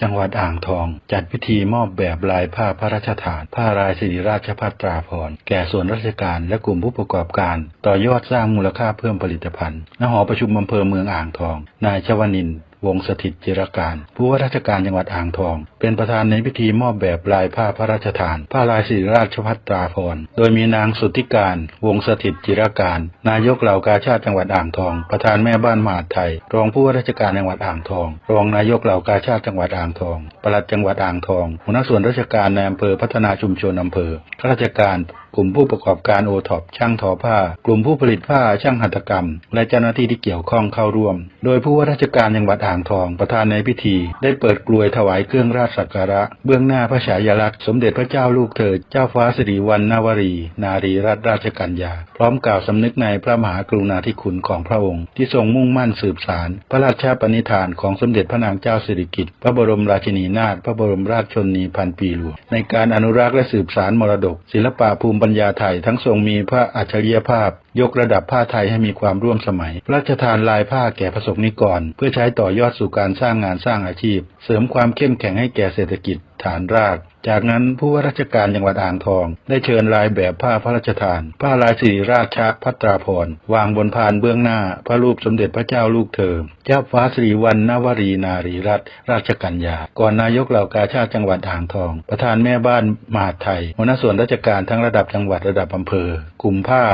จังหวัดอ่างทอง จัดพิธีมอบแบบลายผ้าพระราชทาน ผ้าลายสิริราชพัตราพรแก่ส่วนราชการและกลุ่มผู้ประกอบการ ต่อยอดสร้างมูลค่าเพิ่มผลิตภัณฑ์ณหอประชุมอำเภอเมืองอ่างทอง นายชวนินวงสถิตจิรการ ผู้ว่าราชการจังหวัดอ่างทอง เป็นประธานในพิธีมอบแบบลายผ้าพระราชทาน ผ้าลายสิริราชพัตราภรโดยมีนางสุทธิการ วงสถิตจิรการ นายกเหล่ากาชาติจังหวัดอ่างทอง ประธานแม่บ้านมหาดไทย รองผู้ว่าราชการจังหวัดอ่างทอง รองนายกเหล่ากาชาติจังหวัดอ่างทอง ปลัดจังหวัดอ่างทอง หัวหน้าส่วนราชการในอำเภอพัฒนาชุมชนอำเภอ ข้าราชการกลุ่มผู้ประกอบการโอท็อปช่างทอผ้า กลุ่มผู้ผลิตผ้าช่างหัตถกรรม และเจ้าหน้าที่ที่เกี่ยวข้องเข้าร่วม โดยผู้ว่าราชการจังหวัดอ่างทองประธานในพิธี ได้เปิดกลวยถวายเครื่องราชสักการะ เบื้องหน้าพระฉายาลักษณ์สมเด็จพระเจ้าลูกเธอเจ้าฟ้าสิริวัณณวรี นารีรัตนราชกัญญา พร้อมกล่าวสำนึกในพระมหากรุณาธิคุณของพระองค์ ที่ทรงมุ่งมั่นสืบสาร พระราชปณิธานของสมเด็จพระนางเจ้าสิริกิติ์พระบรมราชินีนาถพระบรมราชชนนีพันปีหลวงในการอนุรักษ์และสืบสารมรดก ศิลปะภูมิปัญญาไทยทั้งทรงมีพระอัจฉริยภาพ ยกระดับผ้าไทยให้มีความร่วมสมัย พระราชทานลายผ้าแก่ประสบนิกร เพื่อใช้ต่อยอดสู่การสร้างงานสร้างอาชีพ เสริมความเข้มแข็งให้แก่เศรษฐกิจ ฐานราก จากนั้นผู้ว่าราชการจังหวัดอ่างทอง ได้เชิญลายแบบผ้าพระราชทาน ผ้าลายสิริราชพัตราพรวางบนพานเบื้องหน้า พระรูปสมเด็จพระเจ้าลูกเธอ เจ้าฟ้าสิริวัณณวรีนารีรัตนราชกัญญา ก่อนนายกเหล่ากาชาติจังหวัดอ่างทอง ประธานแม่บ้านมหาไทยหัวหน้าส่วนราชการทั้งระดับจังหวัดระดับอำเภอ กลุ่มผ้า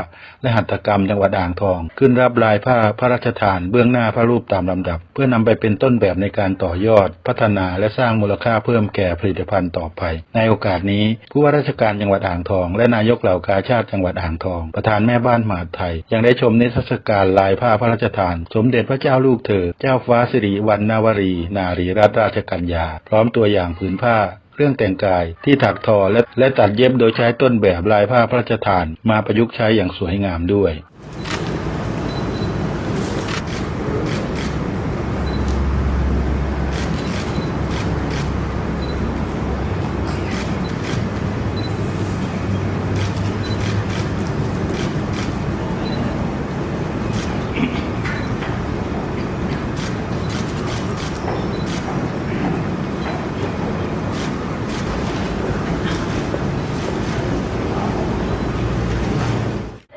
และหัตถกรรมจังหวัดอ่างทอง ขึ้นรับลายผ้าพระราชทาน เบื้องหน้าพระรูปตามลำดับ เพื่อนำไปเป็นต้นแบบในการต่อยอด พัฒนาและสร้างมูลค่าเพิ่มแก่ผลิตภัณฑ์ต่อไป ในโอกาสนี้ผู้ว่าราชการจังหวัดอ่างทอง และนายกเหล่ากาชาติจังหวัดอ่างทอง ประธานแม่บ้านมหาไทย ยังได้ชมนิทรรศการลายผ้าพระราชทาน สมเด็จพระเจ้าลูกเธอ เจ้าฟ้าสิริวัณณวรี นารีรัตนราชกัญญา พร้อมตัวอย่างผืนผ้าเครื่องแต่งกายที่ถักทอและและตัดเย็บโดยใช้ต้นแบบลายผ้าพระราชทาน มาประยุกต์ใช้อย่างสวยงามด้วย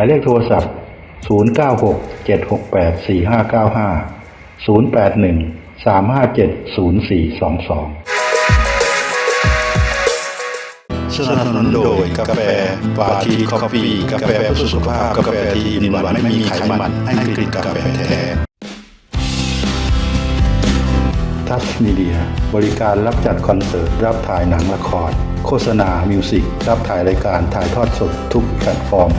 หมายเลขโทรศัพท์ 096 768 4595 081 357 0422 สนับสนุนโดยกาแฟปาทีคอฟฟี่กาแฟเพื่อสุขภาพ กาแฟที่มีหวานไม่มีไขมันให้กลิ่นกาแฟแท้ทัด Plus Media บริการรับจัดคอนเสิร์ต รับถ่ายหนังละคร โฆษณา มิวสิก รับถ่ายรายการถ่ายทอดสดทุกแพลตฟอร์ม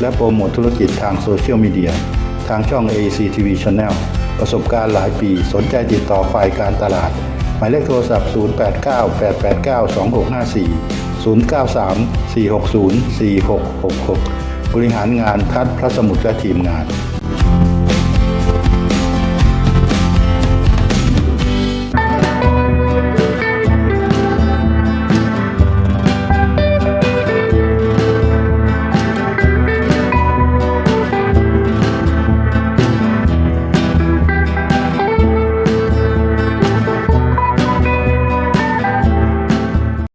และโปรโมทธุรกิจทางโซเชียลมีเดียทางช่อง AC TV Channel ประสบการณ์หลายปีสนใจติดต่อฝ่ายการตลาด หมายเลขโทรศัพท์ 0898892654 093 460 4666 บริหารงานทัดพระสมุทรและทีมงาน